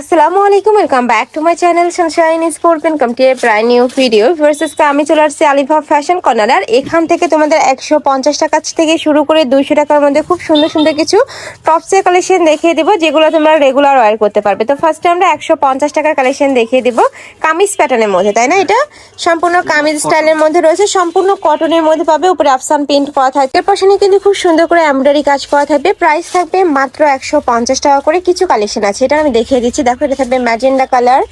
আসসালামু আলাইকুম welcome back to my channel Sunshine Sport welcome to a প্রায় new video ভার্সেসকে আমি চলে আসছি আলিভা ফ্যাশন কর্নার আর এখান থেকে তোমাদের একশো পঞ্চাশ টাকা থেকে শুরু করে দুইশো টাকার মধ্যে খুব সুন্দর সুন্দর কিছু টপসের কালেকশন দেখিয়ে দিব যেগুলো তোমরা রেগুলার ওয়ার করতে পারবে। তো ফার্স্টে আমরা একশো পঞ্চাশ টাকার কালেকশন দেখিয়ে দিব কামিজ প্যাটার্নের মধ্যে তাই না এটা? সম্পূর্ণ কামিজ স্টাইলের মধ্যে রয়েছে সম্পূর্ণ কটনের মধ্যে পাবে উপরে আফসান প্রিন্ট করা থাকবে। এর কিন্তু খুব সুন্দর করে এমব্রয়ডারি কাজ করা থাকবে প্রাইস থাকবে মাত্র একশো পঞ্চাশ টাকা করে কিছু কালেকশন আছে এটা আমি দেখিয়ে দিচ্ছি দেখো এটা থাকবে ম্যাজেন্ডা কালার।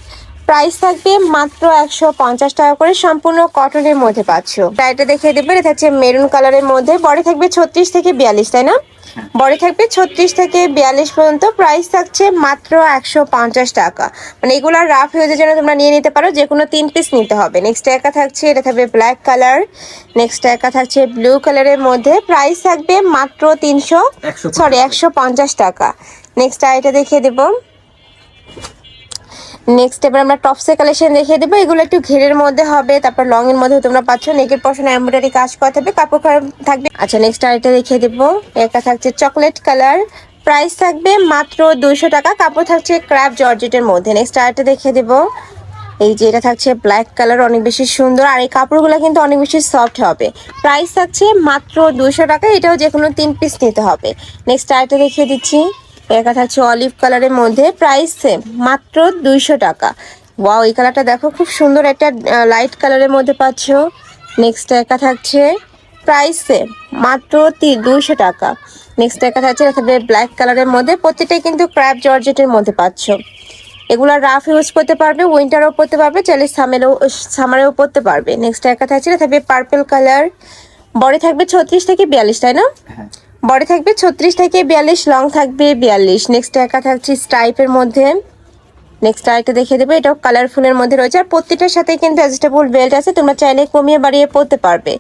প্রাইস থাকবে মাত্র একশো পঞ্চাশ টাকা করে সম্পূর্ণ কটনের মধ্যে পাচ্ছ। এটা দেখিয়ে দেবে এটা হচ্ছে মেরুন কালারের মধ্যে। বডি থাকবে ছত্রিশ থেকে বিয়াল্লিশ তাই না? বডি থাকবে ছত্রিশ থেকে বিয়াল্লিশ পর্যন্ত। প্রাইস থাকছে মাত্র একশো পঞ্চাশ টাকা। মানে এগুলো রাফ হয়ে ইউজের জন্য তোমরা নিয়ে নিতে পারো যে কোনো তিন পিস নিতে হবে। নেক্সট একা থাকছে এটা থাকবে ব্ল্যাক কালার নেক্সট একা থাকছে ব্লু কালারের মধ্যে। প্রাইস থাকবে মাত্র তিনশো সরি একশো পঞ্চাশ টাকা। নেক্সট এটা দেখিয়ে দেবো। নেক্সট এবার আমরা টপসে কালেকশন দেখিয়ে দেবো। এগুলো একটু ঘেরের মধ্যে হবে, তারপর লং এর মধ্যে তোমরা পাচ্ছ। নেকের পশনে এমব্রয়ডারি কাজ করা থাকবে, কাপড় খারাপ থাকবে। আচ্ছা নেক্সট আরেকটা দেখিয়ে দেবো। একা থাকছে চকলেট কালার প্রাইস থাকবে মাত্র দুইশো টাকা, কাপড় থাকছে ক্র্যাপ জর্জেটের মধ্যে। নেক্সট আরেকটা দেখিয়ে দেবো। এই যে এটা থাকছে ব্ল্যাক কালার অনেক বেশি সুন্দর। আর এই কাপড়গুলো কিন্তু অনেক বেশি সফট হবে। প্রাইস থাকছে মাত্র দুশো টাকা, এটাও যে কোনো তিন পিস নিতে হবে। নেক্সট আরেকটা দেখিয়ে দিচ্ছি। একা থাকছে অলিভ কালারের মধ্যে প্রাইস সেম মাত্র দুইশো টাকা। ওয়াও এই কালারটা দেখো, খুব সুন্দর একটা লাইট কালারের মধ্যে পাচ্ছ। নেক্সট একা থাকছে প্রাইস সেম মাত্র দুইশো টাকা। নেক্সট একা থাকছে ব্ল্যাক কালারের মধ্যে প্রত্যেকটাই কিন্তু ক্র্যাপ জর্জেটের মধ্যে পাচ্ছ। এগুলো রাফ ইউজ করতে পারবে উইন্টারও পরতে পারবে, চাইলে সামেরও সামারেও পরতে পারবে। নেক্সট একা থাকছে থাকবে পার্পল কালার বডি থাকবে ছত্রিশ থেকে বিয়াল্লিশ, তাই না? হ্যাঁ। বডি থাকবে ছত্রিশ থেকে বিয়াল্লিশ, লং থাকবে বিয়াল্লিশ। নেক্সট একা থাকছে স্ট্রাইপের মধ্যে। নেক্সট আরেকটা দেখিয়ে দেবে। এটাও কালারফুলের মধ্যে রয়েছে। আর প্রত্যেকটার সাথে কিন্তু অ্যাডজাস্টেবল বেল্ট আছে। তোমরা চাইলে কমিয়ে বাড়িয়ে পরতে পারবে।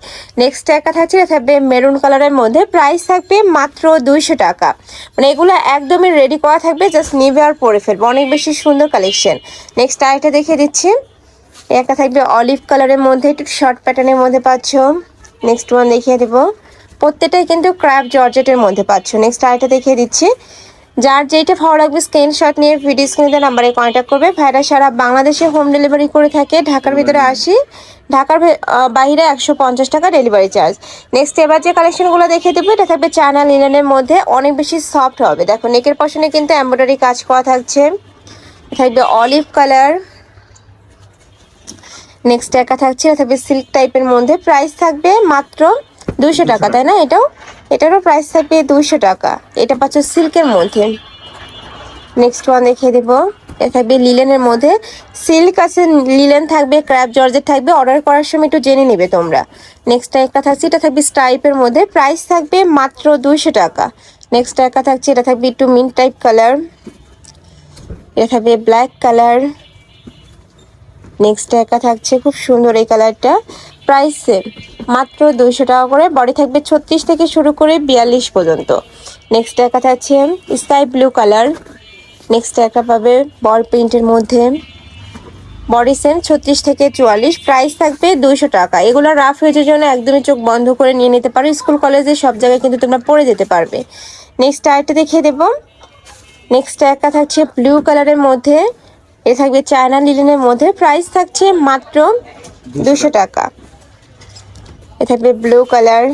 নেক্সট একা থাকছে থাকবে মেরুন কালারের মধ্যে। প্রাইস থাকবে মাত্র দুইশো টাকা। মানে এগুলো একদমই রেডি করা থাকবে। জাস্ট নিভে আর পরে ফেলবে। অনেক বেশি সুন্দর কালেকশন নেক্সট আরেকটা দেখিয়ে দিচ্ছি। একটা থাকবে অলিভ কালারের মধ্যে। একটু শর্ট প্যাটার্নের মধ্যে পাচ্ছ। নেক্সট ওয়ান দেখিয়ে দেবো। প্রত্যেকটাই কিন্তু ক্র্যাপ জর্জেটের মধ্যে পাচ্ছ। নেক্সট আরেকটা দেখিয়ে দিচ্ছি। যার যেটা ভালো লাগবে স্ক্রিনশট নিয়ে ভিডিও স্ক্রিনে নাম্বারে কন্ট্যাক্ট করবে। ভাইরা সারা বাংলাদেশে হোম ডেলিভারি করে থাকে। ঢাকার ভিতরে আসি। ঢাকার বাইরে একশো পঞ্চাশ টাকা ডেলিভারি চার্জ নেক্সট এবার যে কালেকশনগুলো দেখে দেবো এটা থাকবে চায়না লিনেনের মধ্যে। অনেক বেশি সফট হবে। দেখো নেকের পশনে কিন্তু এমব্রয়ডারি কাজ করা থাকছে। থাকবে অলিভ কালার নেক্সট একা থাকছে এটা থাকবে সিল্ক টাইপের মধ্যে। প্রাইস থাকবে মাত্র দুশো টাকা তাই না এটাও? এটারও প্রাইস থাকবে দুশো টাকা। এটা পাচ্ছ সিল্কের মধ্যে। নেক্সট ওয়ান দেখিয়ে দেবো। এটা থাকবে লিলেনের মধ্যে। সিল্ক আছে লিলেন থাকবে ক্র্যাপ জর্জেট থাকবে। অর্ডার করার সময় একটু জেনে নেবে তোমরা। নেক্সট একটা থাকছে এটা থাকবে স্টাইপের মধ্যে। প্রাইস থাকবে মাত্র দুইশো টাকা। নেক্সট একটা থাকছে এটা থাকবে একটু মিন্ট টাইপ কালার এটা থাকবে ব্ল্যাক কালার নেক্সট একা থাকছে খুব সুন্দর এই কালারটা প্রাইস সেম মাত্র দুইশো টাকা করে। বডি থাকবে ছত্রিশ থেকে শুরু করে বিয়াল্লিশ পর্যন্ত। নেক্সট একা থাকছে স্কাই ব্লু কালার। নেক্সট একটা পাবে বল প্রিন্টের মধ্যে। বডি সেম ছত্রিশ থেকে চুয়াল্লিশ। প্রাইস থাকবে দুইশো টাকা। এগুলো রাফ হয়েছে জন্য একদমই চোখ বন্ধ করে নিয়ে নিতে পারো। স্কুল, কলেজে সব জায়গায় কিন্তু তোমরা পরে যেতে পারবে। নেক্সট আরেকটা দেখিয়ে দেবো। নেক্সট একটা থাকছে ব্লু কালারের মধ্যে। এ থাকবে চায়না লিলেনের মধ্যে। প্রাইস থাকছে মাত্র দুশো টাকা। এ থাকবে ব্লু কালার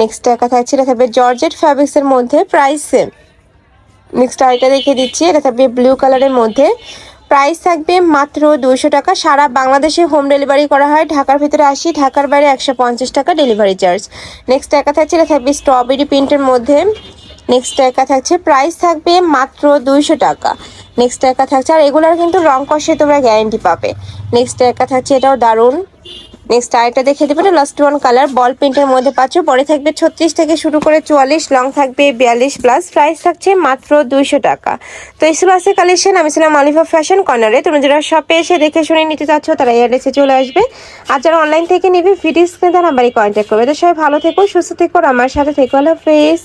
নেক্সট টাকা থাকছে, এটা থাকবে জর্জেট ফ্যাব্রিক্সের মধ্যে প্রাইস সেম নেক্সট আরেকটা দেখিয়ে দিচ্ছি, এটা থাকবে ব্লু কালারের মধ্যে। প্রাইস থাকবে মাত্র দুশো টাকা, সারা বাংলাদেশে হোম ডেলিভারি করা হয়। ঢাকার ভিতরে আসি, ঢাকার বাইরে একশো পঞ্চাশ টাকা ডেলিভারি চার্জ নেক্সট একা থাকছে, এটা থাকবে স্ট্রবেরি প্রিন্টের মধ্যে। নেক্সট একা থাকছে প্রাইস থাকবে মাত্র দুইশো টাকা। নেক্সট একা থাকছে, আর এগুলার কিন্তু রং কষে তোমরা গ্যারেন্টি পাবে। নেক্সট একা থাকছে, এটাও দারুণ। নেক্সট আরেকটা দেখে দেবে লাস্ট ওয়ান কালার বল প্রিন্টের মধ্যে পাচ্ছ। পরে থাকবে ছত্রিশ থেকে শুরু করে চুয়াল্লিশ লং থাকবে বিয়াল্লিশ প্লাস প্রাইস থাকছে মাত্র দুইশো টাকা। তো এই ছিল কালেকশন আমি ছিলাম আলিফা ফ্যাশন কর্নারে তুমি যারা শপে এসে দেখে শুনে নিতে চাচ্ছ, তারা এয়ারডেসে চলে আসবে। আর যারা অনলাইন থেকে নেবে ভিডিও স্ক্রিনে তার নাম্বারে কন্ট্যাক্ট করবে। তো সবাই ভালো থেকো, সুস্থ থেকো আমার সাথে থেকো হলো ফেস